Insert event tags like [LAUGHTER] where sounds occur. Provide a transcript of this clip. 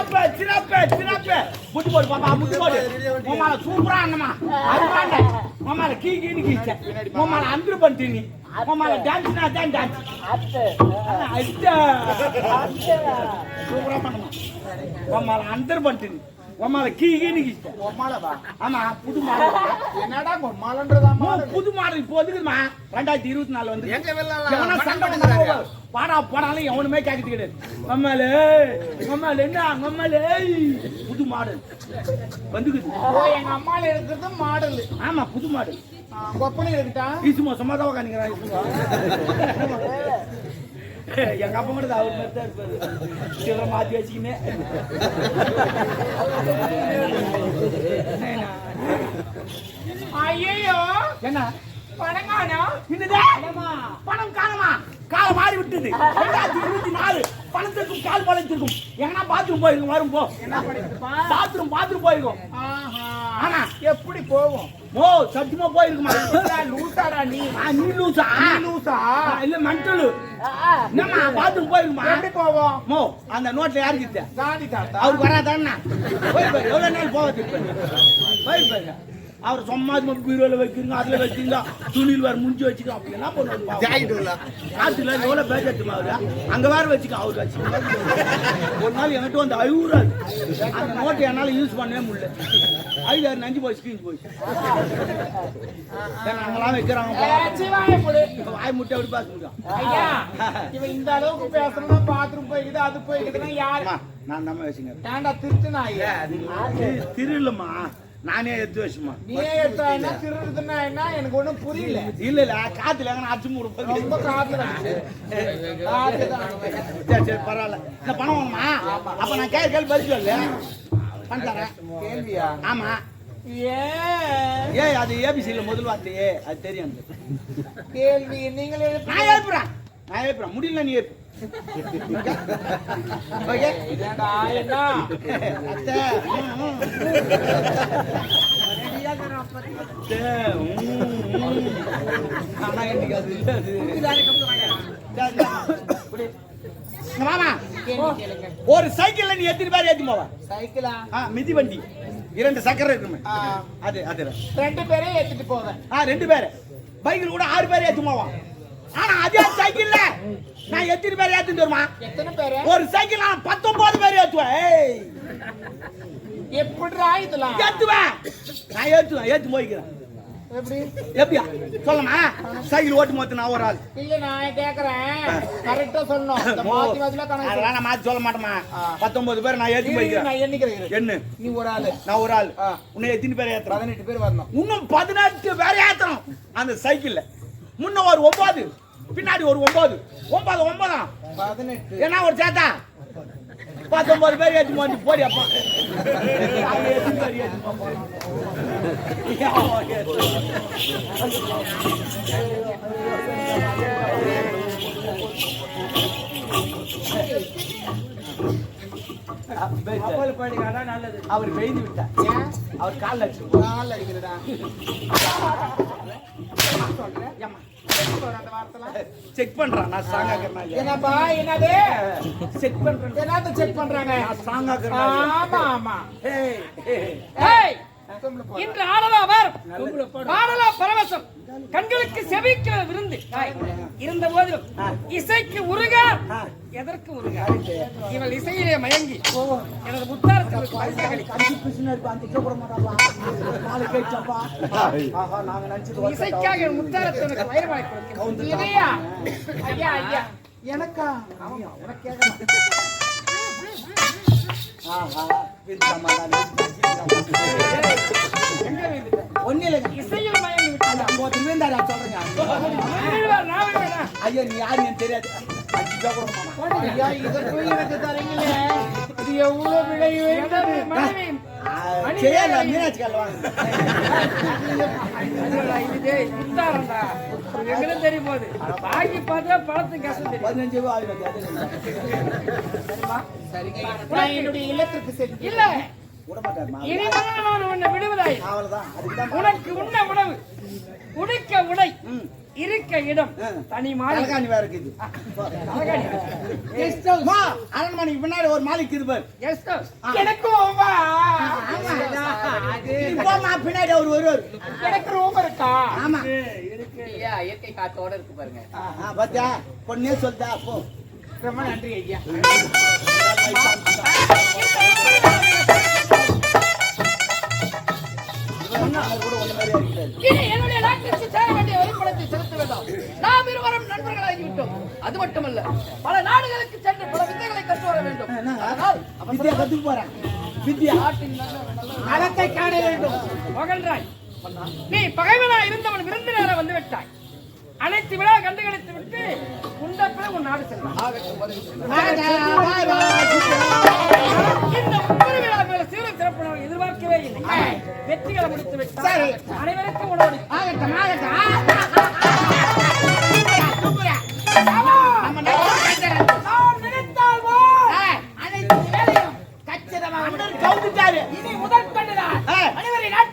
சிறப்பு சிறப்பு சிறப்பு. முட்டி போடு பாப்பா முட்டி போடு. உமால சூப்பரா அண்ணமா அதுமாண்ட உமால கீ கீனு கீச்ச உமால அந்தரு பண்ணிட்டு நீ. உமால டான்ஸ்னா தான் டான்ஸ் அத்தை. சூப்பரா பண்ணமா. உமால அந்தரு பண்ணிட்டு நீ. உமால கீ கீனு கீச்ச பொம்மாலவா ஆமா புது மாடல் என்னடா பொம்மாலன்றதா மோ, புது மாடல் இப்போ வந்துக்குதுமா? ரெண்டாயிரத்தி இருபத்தி நாலு வந்து எங்க வெள்ளலாம் சண்டை. வாடா போனாலும் எவனுமே கேட்கறது கிடையாது. மம்மாலே மம்மாலே என்ன? மம்மாலே புது மாடல் வந்துக்குது. எங்க அம்மால இருக்கிறது மாடல். ஆமா புது மாடல் கொப்பனை இருக்கட்டா ஈசு மோசமா தான் உட்காந்துக்கிறான் [LAUGHS] எங்க அப்பா மட்டும் அவர் மாதிரி தான் இருப்பாரு மாத்தி வச்சுக்கினே. [LAUGHS] ஐயோ என்ன? பணங்கானா என்னது? பணம்? காணுமா? காலை மாறி விட்டது. ரெண்டாயிரத்தி இருபத்தி நாலு பணத்திற்கும் கால் பழத்திற்கும். எங்கன்னா பாத்ரூம் போயிருக்கும் வரும் போ. பாத்ரூம் பாத்ரூம் போயிருக்கும். ஆனா எப்படி போகும்? ஓ சத்தியமா போயிருக்குமா? லூசாடா நீ. நீ லூசா? லூசா? இல்ல மென்டலு. என்னம்மா பாத்ரூம் போயிருக்குமா? எப்படி போவோம் மோ அந்த நோட்ல யாருக்கு அவருக்கு வராதான்னா? போய் எவ்வளவு நாள் போவது போய் பாருங்க அவர் சும்மா பீரோல வைக்கிறீங்க அதுல வைக்கிறீங்க துணியில் வேற முடிஞ்சு வச்சுக்க அப்படி என்ன பண்ணுவாங்க காத்துல எவ்வளவு பேஜெட்டுமா அவரு? அங்க வேற வச்சுக்க அவரு வச்சு ஒரு நாள் என்கிட்ட வந்து அழுகுறாரு அந்த நோட்டை என்னால யூஸ் பண்ணவே முடியல. ஐயாறு நஞ்சு போய் ஸ்கிரீன் போய் அங்கெல்லாம் வைக்கிறாங்க வாய் முட்டை அப்படி பேச முடியும் ஐயா இவன் இந்த அளவுக்கு பேசணும்னா பாத்ரூம் போய்க்குது அது போய்க்குதுன்னா யாரு? நான் நம்ம வச்சுங்க ஏன்டா திருட்டுனா ஐயா? திருஇல்லம்மா நானே எடுத்து வச்சுமா? நீயே எடுத்தா? திருடுதுன்னா என்ன? எனக்கு ஒண்ணும் புரியல. இல்ல இல்ல காத்துல எங்க அடிச்சு மூடு ரொம்ப காத்துல. சரி சரி பரவாயில்ல. இந்த பணம் வேணுமா? அப்ப நான் கேள்வி கேள்வி பதில் சொல்லு. பண்ண தரேன். கேள்வியா? ஆமா. ஏய் அது ஏபிசியில் முதல் வார்த்தையே. அது தெரியும். கேள்வி நீங்கள் நான் எழுப்புறேன். நான் எழுப்புறேன். முடியல நீ எழுப்பு. ஒரு சைக்கிள்ல நீ எத்தனை பேர் ஏத்தி போவ? சைக்கிளா? மிதி வண்டி. இரண்டு சக்கரம் இருக்குமே. அது அது. ரெண்டு பேரையும் ஏத்திட்டு போவேன். ஆ ரெண்டு பேர். பைக்கில் கூட ஆறு பேர் ஏத்தி போவான் ஆனா அதே சைக்கிள்ல நான் எத்தனை பேர் ஏத்திட்டு வருமா எத்தனை பேரு? ஒரு சைக்கிள் நான் பத்தொன்பது பேர் ஏத்துவேன். எப்படிடா இதெல்லாம்? ஏத்துவேன். நான் ஏத்துவேன் ஏத்து போய்க்கிறேன் எப்படி? எப்படியா? சொல்லுமா? சைக்கிள் ஓட்டு மொத்த நான் ஒரு ஆள். இல்ல நான் கேக்குறேன். கரெக்டா சொல்லணும். மாத்தி மாத்தில கணக்கு அதெல்லாம் நான் மாத்தி சொல்ல மாட்டேமா. பத்தொன்பது பேர் நான் ஏத்தி போய்க்கிறேன் நான் எண்ணிக்கிறேன். என்ன? நீ ஒரு ஆளு. நான் ஒரு ஆள். உன்னை எத்தனை பேர் ஏத்துறேன் பதினெட்டு பேர் வரணும். இன்னும் பதினெட்டு பேர் ஏத்தணும் அந்த சைக்கிள்ல. முன்ன ஒரு ஒன்பது. பின்னாடி ஒரு ஒன்பது ஒன்பது ஒன்பதாம் என்ன ஒரு சேத்தா? பத்தொன்பது பேர் ஏற்றி போட்டு போடி அப்பா. அவர் பெய்து விட்டார். ஏன் அவர் காலில் அடிச்சு. நாள் அடிக்கிறடா சொல்றேன் செக் பண்றான் நான் ஸ்ட்ராங்கா இருக்கிறேனா என்னப்பா என்னது? செக் பண்றேன். என்னத்த செக் பண்றாங்க? நான் ஸ்ட்ராங்கா இருக்கிறேனா? ஆமா ஆமா. ஏய், ஏய். இன்று ஆடலாவார் பாடலா பரவசம். கண்களுக்கு செவிக்கிற விருந்து. இருந்த போதிலும் இசைக்கு உருக எதற்கு உருக? இவள் இசையிலே மயங்கி எனது முத்தாரத்திற்கு இசைக்காக என் முத்தாரத்திற்கு வயிறுவாய் கொடுக்கிறேன். ஐயா ஐயா. எனக்கா? உனக்கு ஆஹா, ஐயோ நீ யாருன்னு தெரியாது. தெரியும் போது வாங்கி. பார்த்தா பழத்துக்கு கஷ்டம் பதினஞ்சு என்னுடைய இல்லத்திற்கு சென்று இல்ல. இனிமேல் நான் உன்னை விடுவதாய். உனக்கு உண்ண உணவு. உடுக்க உடை. இருக்க இடம். தனி மாளிகை தலகாணி வேற இருக்குது. தலகாணி. அம்மா, அரண்மனைக்கு பின்னாடி ஒரு மாளிகை பாரு. Guest house. எனக்கும் வா பின்னாடி அவர் வருவார். எனக்கு ரூம் இருக்கா? ஆமா. ஐயா இயற்கை காத்தோட இருக்கு பாருங்க. ஆ, பாத்தியா? பொண்ணே சொல்லிட்டா அப்போ ரொம்ப நன்றி ஐயா. இனி என்னுடைய நாட்டிற்கு சேர வேண்டிய வரிப்பணத்தை செலுத்த வேண்டாம். நாம் இருவரும் நண்பர்களாகி விட்டோம் அது மட்டுமல்ல பல நாடுகளுக்கு சென்று பல வித்தைகளை கற்று வர வேண்டும் அதனால் கத்துக்கு போறேன். வித்யா நாட்டின் காண வேண்டும். மகள்ராய் நீ பகைவனா இருந்தவன் விருந்தினர வந்து விட்டாய் அனைத்து விழா கண்டுகளித்து விட்டு உண்ட பிறகு உன் நாடு செல்வான் இந்த வெற்றிகளை முடித்து விட்டார். அனைவருக்கும் உணவு. ஆகட்டும் ஆகட்டும். கச்சிதமாக முதல் கண்டுதான் அனைவரை நாட்டு